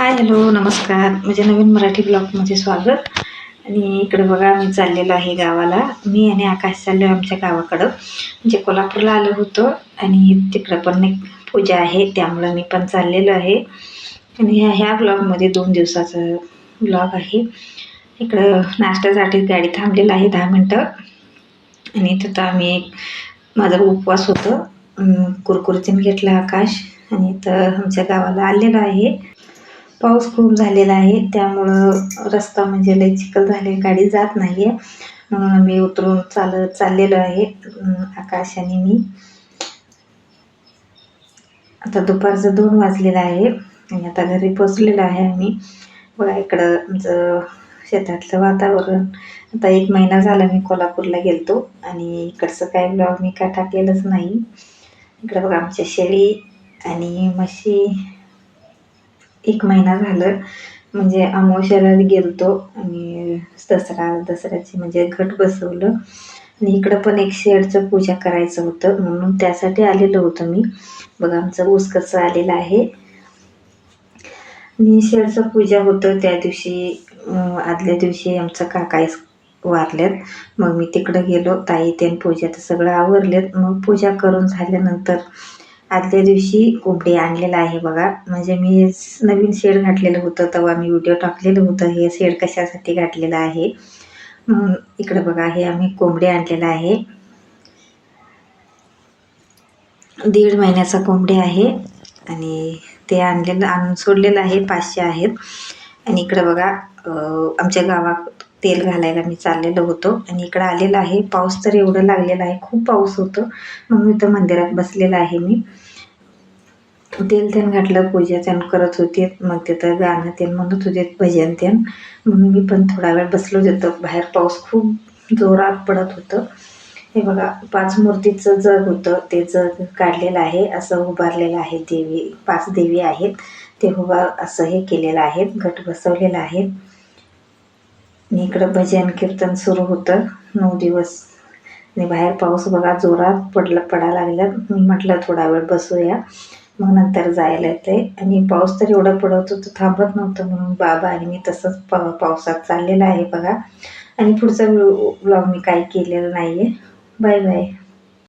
Hi hello नमस्कार. म्हणजे नवीन मराठी ब्लॉगमध्ये स्वागत. आणि इकडे बघा मी चाललेलो आहे गावाला. मी आणि आकाश चाललो आमच्या गावाकडं. म्हणजे कोल्हापूरला आलो होतो आणि तिकडं पण एक पूजा आहे त्यामुळं मी पण चाललेलो आहे. आणि ह्या ह्या ब्लॉगमध्ये दोन दिवसाचं ब्लॉग आहे. इकडं नाश्त्यासाठी गाडी थांबलेलं आहे दहा मिनटं. आणि तिथं आम्ही एक माझा उपवास होतं. कुरकुरतीन घेतला आकाश. आणि इथं आमच्या गावाला आलेलो आहे. पाऊस खूप झालेला आहे त्यामुळं रस्ता म्हणजे लई चिखल झाले गाडी जात नाही आहे म्हणून आम्ही उतरून चालत चाललेलो आहे आकाशाने आकाश आणि मी. आता दुपारचं दोन वाजलेलं आहे आणि आता घरी पोचलेलो आहे आम्ही. बघा इकडं आमचं शेतातलं वातावरण. आता एक महिना झाला मी कोल्हापूरला गेलतो आणि इकडचं काय ब्लॉग मी काय टाकलेलंच नाही. इकडं बघा आमच्या शेळी आणि म्हशी एक महिना झालं. म्हणजे अमावश्याला गेलतो आणि दसरा दसऱ्याची म्हणजे घट बसवलं. आणि इकडं पण एक शेडचं पूजा करायचं होतं. म्हणून त्यासाठी आलेलं होतं मी. बघा आमचं ऊस कसं आलेलं आहे. आणि शेडचं पूजा होतं त्या दिवशी आदल्या दिवशी आमचं काका वारल्यात मग मी तिकडं गेलो. ताई त्यान पूजा तर सगळं आवरलेत. मग पूजा करून झाल्यानंतर आदल्या दिवशी कोंबडी आणलेलं आहे बघा. म्हणजे मी नवीन शेड घातलेलं होतं तेव्हा मी व्हिडिओ टाकलेलं होतं. हे शेड कशासाठी घातलेलं आहे? इकडं बघा हे आम्ही कोंबडी आणलेलं आहे. दीड महिन्याचा कोंबडी आहे आणि ते आणलेलं आणून सोडलेलं आहे पाचशे आहेत. आणि इकडं बघा आमच्या गावात तेल घालायला मी चाललेलो होतो. आणि इकडं आलेलं आहे. पाऊस तर एवढं लागलेला आहे. खूप पाऊस होतो. म्हणून इथं मंदिरात बसलेलं आहे मी. तेल त्यान घातलं पूजा त्यान करत होते. मग तिथं गाणं त्यान म्हणत होते भजन त्यान म्हणून मी पण थोडा वेळ बसलो होतो बाहेर पाऊस खूप जोरात पडत होतं. हे बघा पाच मूर्तीचं जग होतं. ते जग काढलेलं आहे. असं उभारलेलं आहे देवी. पाच देवी आहेत. ते उभा असं हे केलेलं आहे घट बसवलेलं आहे आणि इकडं भजन कीर्तन सुरू होतं. नऊ दिवस. आणि बाहेर पाऊस बघा जोरात पडला पडायला लागला. मी म्हटलं थोडा वेळ बसूया. मग नंतर जायला येते आणि पाऊस तर एवढा पडत होतं थांबत नव्हतं म्हणून बाबा आणि मी तसंच पा पावसात चाललेलं आहे बघा. आणि पुढचा ब्लॉग मी काही केलेलं नाही आहे बाय बाय.